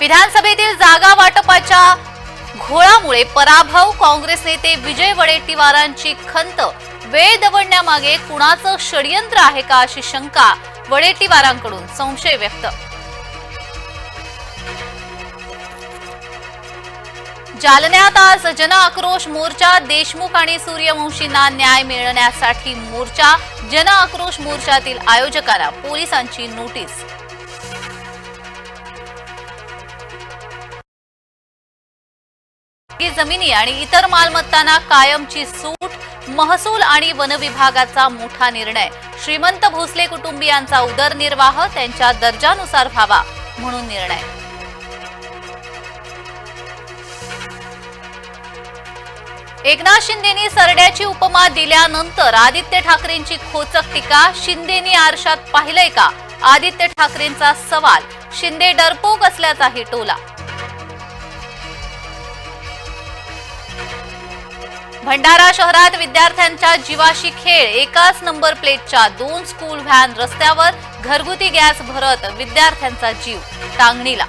विधानसभेतील जागा वाटपाच्या घोळामुळे पराभव काँग्रेस नेते विजय वडेट्टीवारांची खंत. वेळ दवडण्यामागे कुणाचं षडयंत्र आहे का अशी शंका वडेट्टीवारांकडून? संशय व्यक्त. जालन्यात आज जन आक्रोश मोर्चा देशमुख आणि सूर्यवंशींना न्याय मिळण्यासाठी मोर्चा. जन आक्रोश मोर्चातील आयोजकांना पोलिसांची नोटीस. जमिनी आणि इतर मालमत्तांना कायमची सूट महसूल आणि वन विभागाचा मोठा निर्णय. श्रीमंत भोसले कुटुंबियांचा उदरनिर्वाह त्यांच्या दर्जानुसार व्हावा म्हणून निर्णय. एकनाथ शिंदेनी सरड्याची उपमा दिल्यानंतर आदित्य ठाकरेंची खोचक टीका. शिंदेनी आरशात पाहिलंय का? आदित्य ठाकरेंचा सवाल. शिंदे डरपोक असल्याचाही टोला. भंडारा शहरात विद्यार्थ्यांच्या जीवाशी खेळ एकाच नंबर प्लेटच्या दोन स्कूल व्हॅन रस्त्यावर घरगुती गॅस भरत विद्यार्थ्यांचा जीव टांगणीला.